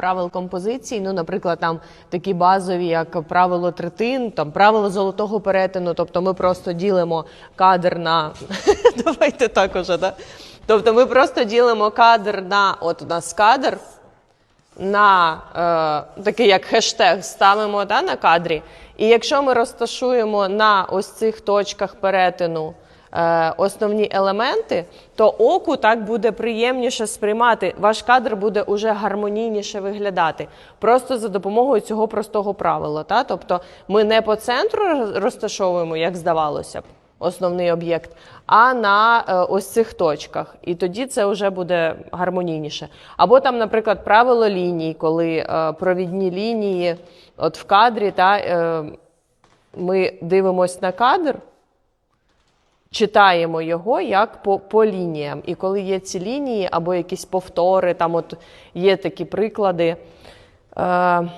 правил композиції. Ну, наприклад, там такі базові, як правило третин, там правило золотого перетину. Тобто ми просто ділимо кадр на давайте так уже, да? Тобто ми просто ділимо кадр на от у нас кадр на е, такий як хештег ставимо да, на кадрі. І якщо ми розташуємо на ось цих точках перетину основні елементи, то оку так буде приємніше сприймати. Ваш кадр буде уже гармонійніше виглядати. Просто за допомогою цього простого правила. Та? Тобто ми не по центру розташовуємо, як здавалося б основний об'єкт, а на е, ось цих точках. І тоді це вже буде гармонійніше. Або там, наприклад, правило ліній, коли е, провідні лінії, от в кадрі, та, е, ми дивимося на кадр. Читаємо його як по, по лініям. І коли є ці лінії або якісь повтори, там от є такі приклади. Е,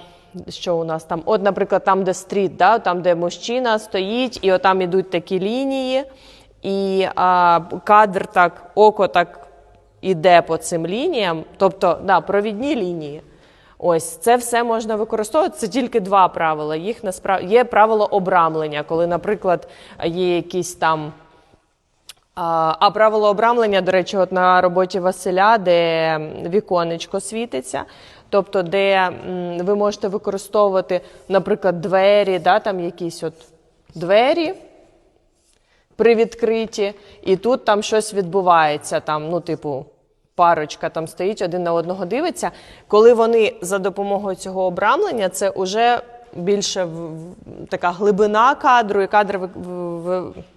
що у нас там? От, наприклад, там, де стріт, да? там, де мужчина стоїть, і отам ідуть такі лінії, і а, кадр так, око так іде по цим лініям, тобто да, провідні лінії. Ось це все можна використовувати. Це тільки два правила. Їх насправді є правило обрамлення, коли, наприклад, є якісь там. А, а правило обрамлення, до речі, от на роботі Василя, де віконечко світиться, тобто, де ви можете використовувати, наприклад, двері, да, там якісь от двері привідкриті, і тут там щось відбувається, там, ну, типу, парочка там стоїть, один на одного дивиться. Коли вони за допомогою цього обрамлення, це вже більше така глибина кадру, і кадр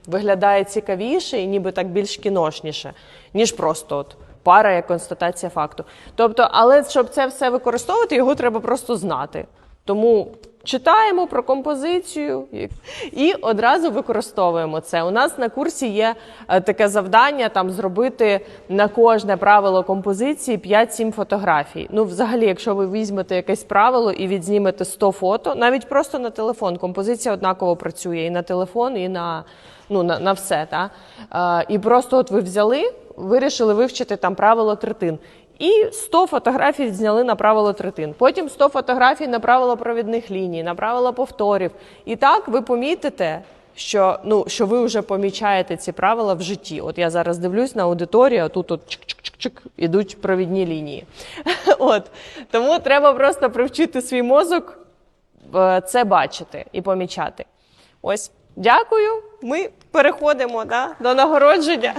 виглядає цікавіше і ніби так більш кіношніше, ніж просто от пара як констатація факту. Тобто, але щоб це все використовувати, його треба просто знати. Тому читаємо про композицію і- одразу використовуємо це. У нас на курсі є е, таке завдання там зробити на кожне правило композиції 5-7 фотографій. Ну, взагалі, якщо ви візьмете якесь правило і відзнімете 100 фото, навіть просто на телефон, композиція однаково працює і на телефон, і на, ну, на, на все. Та? Е, і просто от ви взяли, вирішили вивчити там правило третин. І 100 фотографій зняли на правило третин. Потім 100 фотографій на правило провідних ліній, на правило повторів. І так ви помітите, що, ну, що ви вже помічаєте ці правила в житті. От я зараз дивлюсь на аудиторію, а тут от чик-чик-чик-чик ідуть провідні лінії. От. Тому треба просто привчити свій мозок е, це бачити і помічати. Ось, дякую. Ми переходимо да, до нагородження.